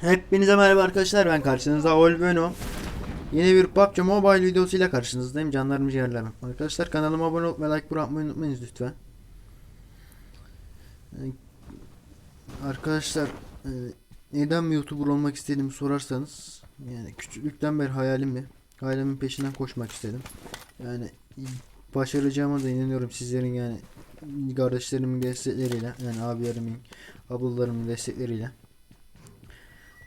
Hepinize merhaba arkadaşlar ben karşınızda Olbeno. Yeni bir PUBG Mobile videosuyla karşınızdayım canlarım ciğerlerim. Arkadaşlar kanalıma abone olup ve like bırakmayı unutmayınız lütfen. Ee, Arkadaşlar e, neden bir YouTuber olmak istediğimi sorarsanız yani küçüklükten beri hayalimdi. Hayalimin peşinden koşmak istedim. Yani başaracağıma da inanıyorum sizlerin yani kardeşlerimin destekleriyle yani abilerimin, ablalarımın destekleriyle.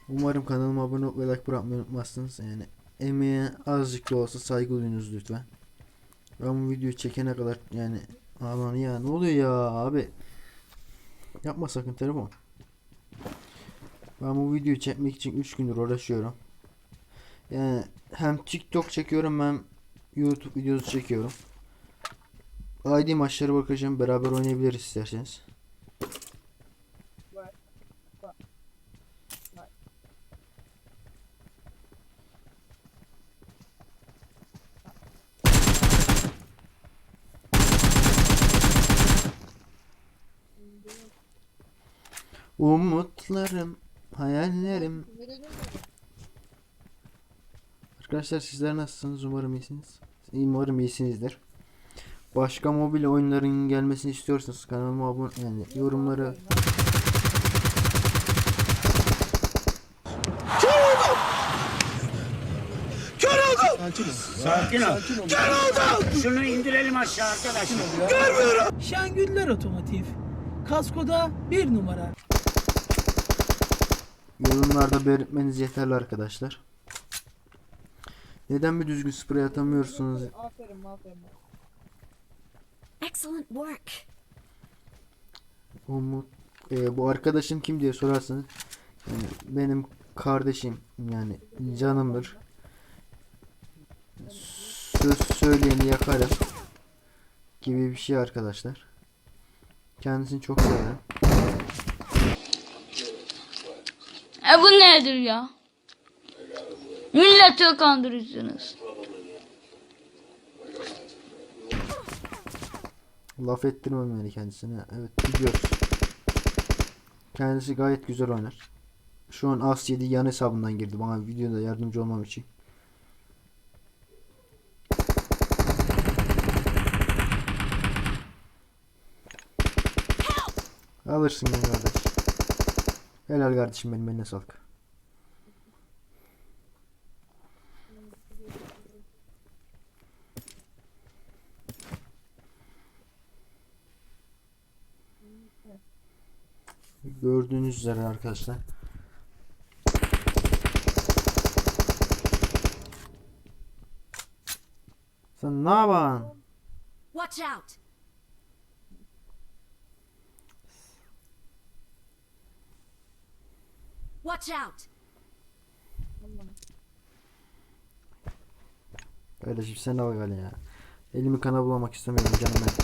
Umarım kanalıma abone olup ve like bırakmayı unutmazsınız. Yani emeğe azıcık da olsa saygı duyunuz lütfen. Ben bu videoyu çekene kadar yani aman ya ne oluyor ya abi. Yapma sakın telefon. Ben bu videoyu çekmek için 3 gündür uğraşıyorum. Yani hem TikTok çekiyorum hem YouTube videosu çekiyorum. ID maçları bakacağım beraber oynayabiliriz isterseniz. Arkadaşlar sizler nasılsınız? Umarım iyisiniz. Umarım iyisinizdir. Başka mobil oyunların gelmesini istiyorsanız kanalıma abone yani yorumları Sakin ol. Şunu indirelim aşağı arkadaşlar. Şengüller Otomotiv. Kaskoda bir numara. yorumlarda belirtmeniz yeterli arkadaşlar. Neden bir düzgün sprey atamıyorsunuz? Excellent work. Umut e, bu arkadaşım kim diye sorarsanız yani benim kardeşim yani canımdır. Söz söyleyeni yakarım gibi bir şey arkadaşlar. Kendisini çok severim. E bu nedir ya? Milleti kandırıyorsunuz. Laf ettirmem yani kendisine. Evet biliyoruz. Kendisi gayet güzel oynar. Şu an As 7 yan hesabından girdi bana videoda yardımcı olmam için. Alırsın ya kardeş. Helal kardeşim benim eline sağlık. Gördüğünüz üzere arkadaşlar. Sen ne yapan? Watch out. Watch out. Kardeşim sen de bak ya. Elimi kana bulamak istemiyorum canım ben.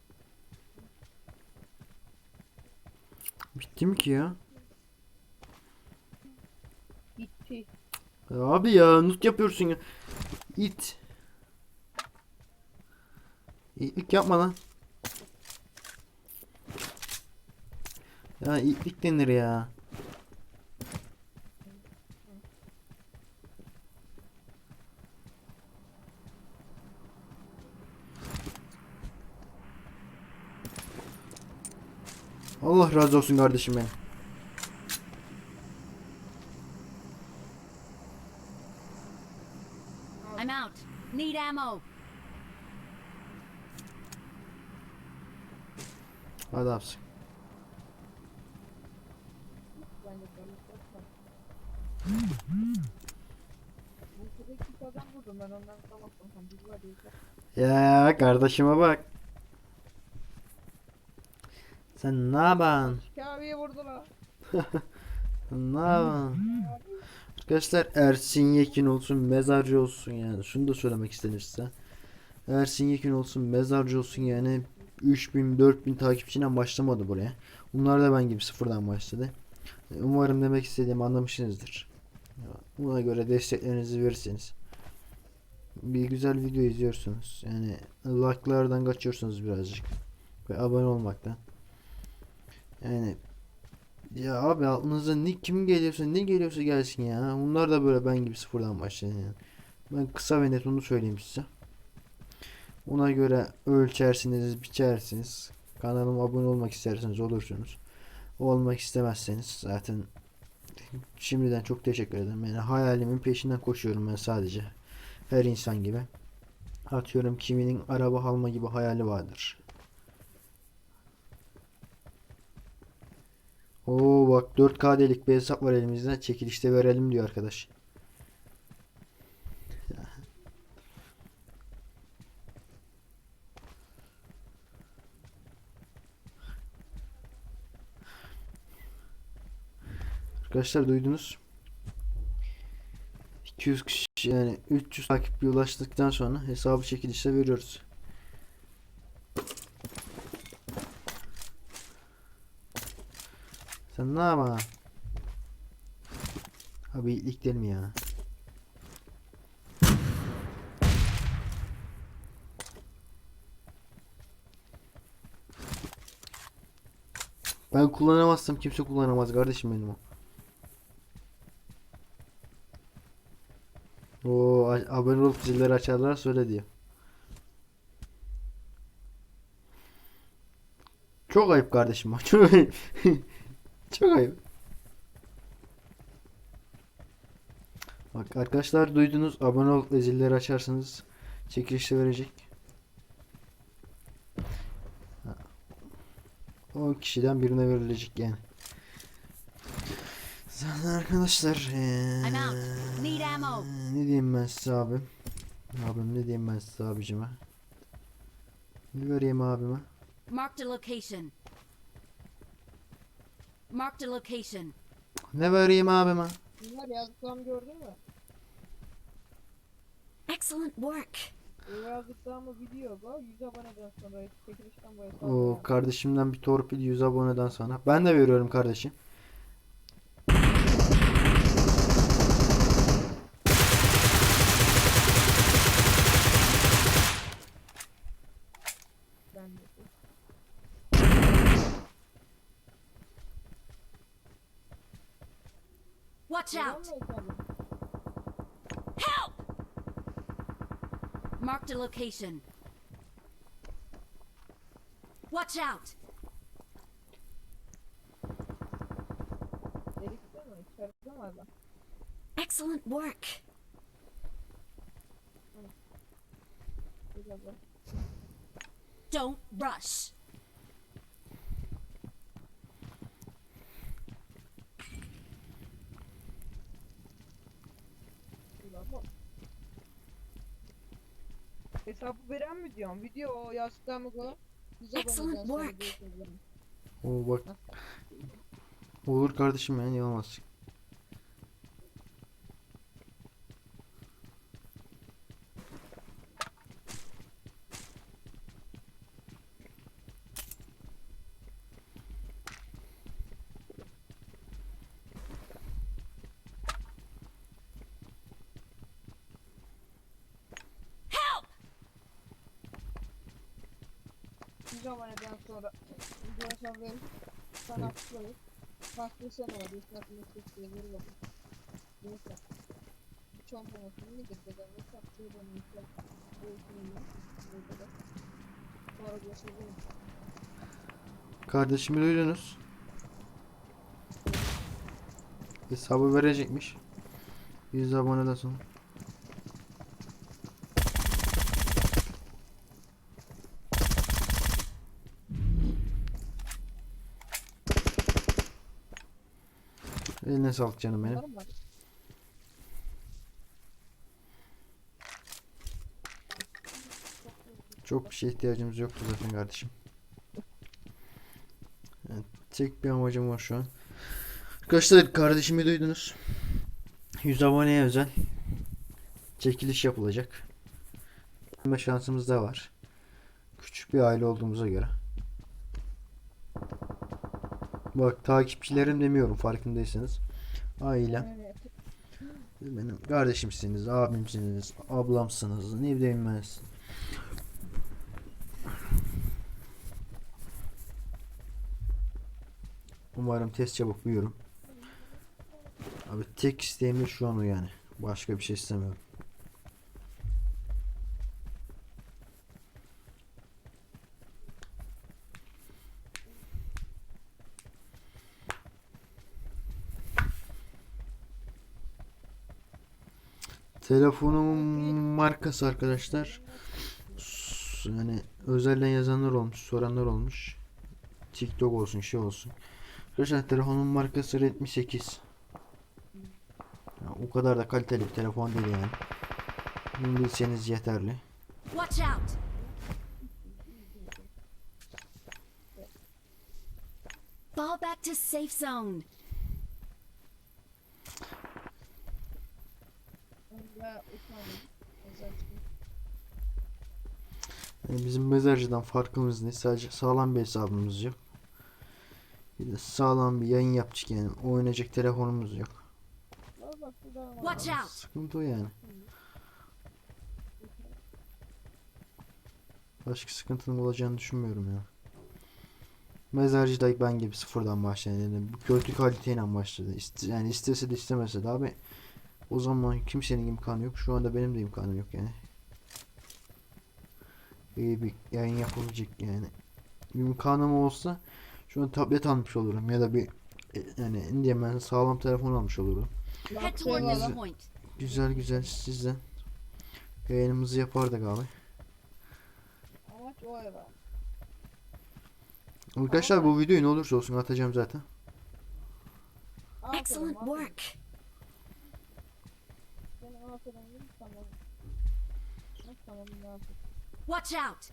Bitti mi ki ya? Bitti. Ya Abi ya nut yapıyorsun ya. İt. İtlik yapma lan. Ya itlik denir ya. Allah razı olsun kardeşim benim. I'm out. Need ammo. Hadi abisi. Adam vurdum ben ondan sabah biz var ya. Ya kardeşime bak. Sen ne yapan? Kabe'ye vurdular. Ne yapan? Arkadaşlar Ersin Yekin olsun mezarcı olsun yani. Şunu da söylemek istedim size. Ersin Yekin olsun mezarcı olsun yani 3000 4000 takipçiyle başlamadı buraya. Bunlar da ben gibi sıfırdan başladı. Umarım demek istediğimi anlamışsınızdır. Buna göre desteklerinizi verirseniz. Bir güzel video izliyorsunuz. Yani like'lardan kaçıyorsunuz birazcık. Ve abone olmaktan. Yani ya abi aklınıza ne kim geliyorsa ne geliyorsa gelsin ya. Bunlar da böyle ben gibi sıfırdan başlayın yani. Ben kısa ve net onu söyleyeyim size. Ona göre ölçersiniz, biçersiniz. Kanalıma abone olmak isterseniz olursunuz. Olmak istemezseniz zaten şimdiden çok teşekkür ederim. Yani hayalimin peşinden koşuyorum ben sadece. Her insan gibi. Atıyorum kiminin araba alma gibi hayali vardır. Oo bak 4KD'lik bir hesap var elimizde. Çekilişte verelim diyor arkadaş. Arkadaşlar duydunuz. 200 kişi yani 300 takipçi ulaştıktan sonra hesabı çekilişte veriyoruz. Yapma? Abi ilk değil mi ya? Ben kullanamazsam kimse kullanamaz kardeşim benim o. Oo, abone olup zilleri açarlar söyle diyor. Çok ayıp kardeşim çok ayıp. çok ayıp. Bak arkadaşlar duydunuz abone ve zilleri açarsanız çekilişte verecek. Ha. 10 kişiden birine verilecek yani. Zaten arkadaşlar ammo. ne diyeyim ben size abim? Abim ne diyeyim ben size abicime? Ne vereyim abime? Marked a location. Marked a location. Ne vereyim abime? Bunlar yazdıklarımı gördün mü? Excellent work. O yazdıklarımı video bu. 100 aboneden sonra çekilişten bu hesabı. O yani. kardeşimden bir torpil 100 aboneden sonra. Ben de veriyorum kardeşim. Ben de. Watch Neden out. mi hesabı? Help! Marked a location. Watch out. Delik değil mi? İçeride mi adam? Excellent work. Güzel bak. Don't rush. Sapı veren mi diyorum? Video o yastığa mı koy? Excellent work. Oo bak. Olur kardeşim yani yalamazsın. 100 aboneden sonra Biraz ben sanatçıları Başlasana var Yusuf'un sesleri var Neyse. Çoğunluğunu ne getirdim Mesela çoğunluğunu yüksek Boyutunu Burada da. Sonra görüşebilirim Kardeşimi duydunuz. Hesabı verecekmiş. 100 aboneden sonra. Eline sağlık canım benim. Mı? Çok bir şeye ihtiyacımız yoktu zaten kardeşim. Tek bir amacım var şu an. Arkadaşlar kardeşimi duydunuz. 100 aboneye özel çekiliş yapılacak. Şansımız da var. Küçük bir aile olduğumuza göre. Bak takipçilerim demiyorum farkındaysanız. Ailem. Benim kardeşimsiniz, abimsiniz, ablamsınız, ne bileyim ben. siz. Umarım test çabuk buyurun. Abi tek isteğim de şu an o yani. Başka bir şey istemiyorum. Telefonumun markası arkadaşlar. Yani özelden yazanlar olmuş, soranlar olmuş. TikTok olsun, şey olsun. Arkadaşlar telefonun markası Redmi 8. Ya, o kadar da kaliteli bir telefon değil yani. Bunu bilseniz yeterli. Watch out! Fall back to safe zone. Onda utandım. Özellikle. Yani bizim mezarcıdan farkımız ne? Sadece sağlam bir hesabımız yok. Bir de sağlam bir yayın yapacak yani. Oynayacak telefonumuz yok. Watch out! Sıkıntı o yani. Başka sıkıntının olacağını düşünmüyorum ya. Mezarcı da ben gibi sıfırdan başladı. Yani bu kötü kaliteyle başladı. İste, yani istese de istemese de abi o zaman kimsenin imkanı yok. Şu anda benim de imkanım yok yani. İyi bir yayın yapabilecek yani. İmkanım olsa şu an tablet almış olurum ya da bir e, yani ben sağlam telefon almış olurum. Point. Güzel güzel sizden yayınımızı yapardık abi. Amaç o eve. Arkadaşlar bu videoyu ne olursa olsun atacağım zaten. Excellent work. Sen aferin dedim, tamam. Ha, Tamam ne yapayım? Watch out!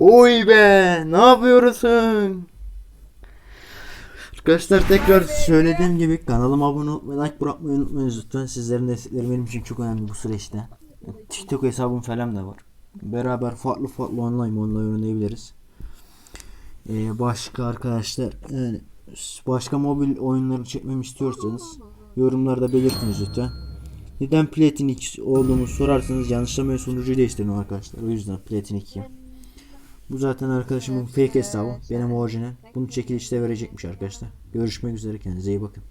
Oy be ne yapıyorsun? Arkadaşlar tekrar söylediğim gibi kanalıma abone olmayı, like bırakmayı unutmayınız lütfen. Sizlerin destekleri benim için çok önemli bu süreçte. TikTok hesabım falan da var. Beraber farklı farklı online online oynayabiliriz. Ee, başka arkadaşlar yani başka mobil oyunları çekmemi istiyorsanız yorumlarda belirtiniz lütfen. Neden Platinik olduğumu sorarsanız yanlışlamaya sunucuyu değiştirdim arkadaşlar. O yüzden Platinik bu zaten arkadaşımın fake hesabı. Benim orijinal. Bunu çekilişte verecekmiş arkadaşlar. Görüşmek üzere kendinize iyi bakın.